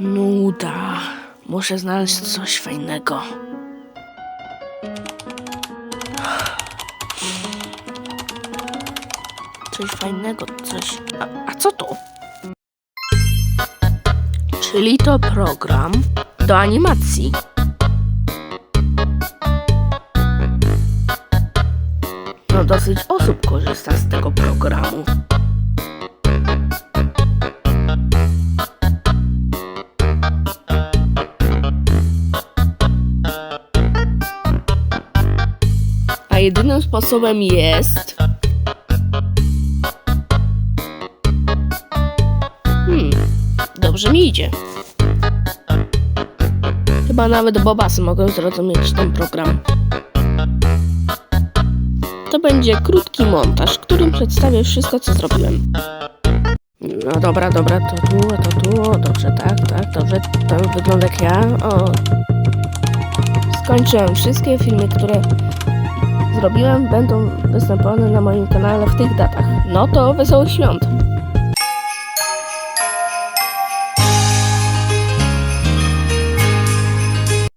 Nuda. Muszę znaleźć coś fajnego. Coś fajnego, coś. A, a co to? Czyli to program do animacji. No dosyć osób korzysta z tego programu. Jedynym sposobem jest. Hmm, dobrze mi idzie. Chyba nawet bobasy mogą zrozumieć ten program. To będzie krótki montaż, w którym przedstawię wszystko, co zrobiłem. No dobra, dobra, to tu, to tu, dobrze, tak, tak, dobrze, to wygląda jak ja, o. Skończyłem wszystkie filmy, które zrobiłem, będą występowane na moim kanale w tych datach. No to wesołych świąt!